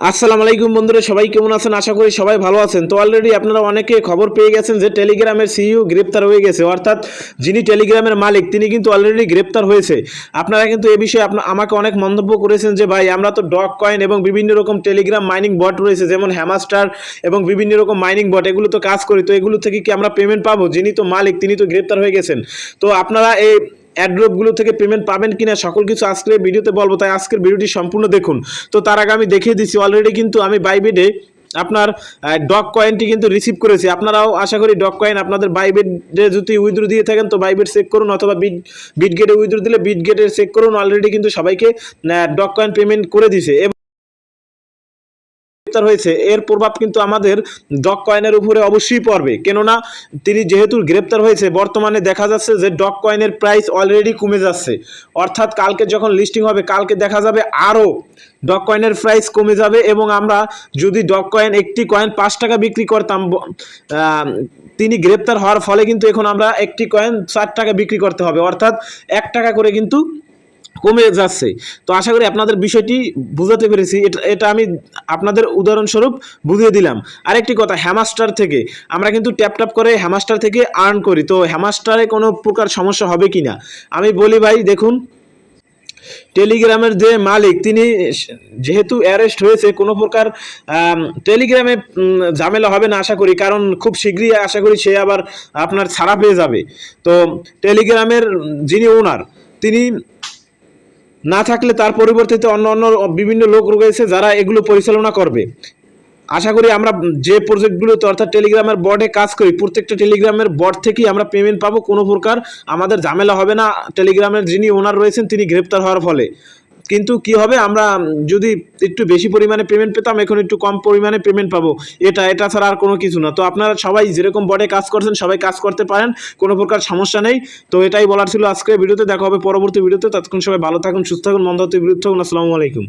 আসসালামু আলাইকুম বন্ধুরা, সবাই কেমন আছেন? আশা করি সবাই ভালো আছেন। তো অলরেডি আপনারা অনেকে খবর পেয়ে গেছেন যে টেলিগ্রামের সিইও গ্রেপ্তার হয়ে গেছে। অর্থাৎ যিনি টেলিগ্রামের মালিক, তিনি কিন্তু অলরেডি গ্রেপ্তার হয়েছে। আপনারা কিন্তু এ বিষয়ে আপনা- আমাকে অনেক মন্তব্য করেছেন যে, ভাই, আমরা তো ডগ কয়েন এবং বিভিন্ন রকম টেলিগ্রাম মাইনিং বট রয়েছে, যেমন হ্যামাস্টার এবং বিভিন্ন রকম মাইনিং বট এগুলো তো কাজ করি, তো এগুলো থেকে কি আমরা পেমেন্ট পাবো? যিনি তো মালিক, তিনি তো গ্রেপ্তার হয়ে গেছেন। তো আপনারা এই অ্যাড্রপগুলো থেকে পেমেন্ট পাবেন কিনা, সকল কিছু আজকের ভিডিওতে বলব। তাই আজকের ভিডিওটি সম্পূর্ণ দেখুন। তো তার আগে আমি দেখিয়ে দিচ্ছি অলরেডি কিন্তু আমি বাইবেডে আপনার ডক কয়েনটি কিন্তু রিসিভ করেছি। আপনারাও আশা করি ডক কয়েন আপনাদের বাইবেডে যদি উইথড্রো দিয়ে থাকেন, তো বাইবেড চেক করুন অথবা বিট বিট গেটে উইথড্র দিলে বিট গেটে চেক করুন। অলরেডি কিন্তু সবাইকে ডক কয়েন পেমেন্ট করে দিছে। গ্রেপ্তার হয়েছে, এর প্রভাব কিন্তু আমাদের ডক কয়েনের উপরে অবশ্যই পড়বে। কেননা, তিনি যেহেতু গ্রেপ্তার হয়েছে, বর্তমানে দেখা যাচ্ছে যে ডক কয়েনের প্রাইস অলরেডি কমে যাচ্ছে। অর্থাৎ কালকে যখন লিস্টিং হবে, কালকে দেখা যাবে আরও ডক কয়েনের প্রাইস কমে যাবে এবং আমরা যদি ডক কয়েন, একটি কয়েন পাঁচ টাকা বিক্রি করতাম তিনি গ্রেপ্তার হওয়ার ফলে কিন্তু এখন আমরা একটি কয়েন চার টাকা বিক্রি করতে হবে। অর্থাৎ এক টাকা করে কিন্তু কমে যাচ্ছে। তো আশা করি আপনাদের বিষয়টি বুঝাতে পেরেছি। এটা আমি আপনাদের উদাহরণস্বরূপ বুঝিয়ে দিলাম। আরেকটি কথা হ্যামাস্টার থেকে। আমরা কিন্তু ট্যাপ ট্যাপ করে হ্যামাস্টার থেকে আর্ন করি। তো হ্যামাস্টারে কোনো প্রকার সমস্যা হবে কি না? আমি বলি ভাই, দেখুন, টেলিগ্রামের যে মালিক, তিনি যেহেতু অ্যারেস্ট হয়েছে, কোনো প্রকার টেলিগ্রামে ঝামেলা হবে না আশা করি। কারণ খুব শীঘ্রই আশা করি সে আবার আপনার ছাড়া পেয়ে যাবে। তো টেলিগ্রামের যিনি ওনার তিনি না থাকলে তার পরিবর্তে অন্য অন্য বিভিন্ন লোক রয়েছে যারা এগুলো পরিচালনা করবে। আশা করি আমরা যে প্রজেক্টগুলোতে অর্থাৎ টেলিগ্রামের বর্ডে কাজ করি, প্রত্যেকটা টেলিগ্রামের বর্ড থেকেই আমরা পেমেন্ট পাবো। কোনো প্রকার আমাদের ঝামেলা হবে না। টেলিগ্রামের যিনি ওনার রয়েছেন, তিনি গ্রেপ্তার হওয়ার ফলে। কিন্তু কি হবে, আমরা যদি একটু বেশি পরিমাণে পেমেন্ট পেতাম, এখন একটু কম পরিমাণে পেমেন্ট পাবো। এটা এটা ছাড়া আর কোনো কিছু না। তো আপনারা সবাই যেরকম বডে কাজ করছেন, সবাই কাজ করতে পারেন, কোনো প্রকার সমস্যা নেই। তো এটাই বলার ছিল আজকে ভিডিওতে। দেখা হবে পরবর্তী ভিডিওতে। ততক্ষণ সবাই ভালো থাকুন, সুস্থ থাকুন, মন্দ বিরুদ্ধ থাকুন। আসসালামু আলাইকুম।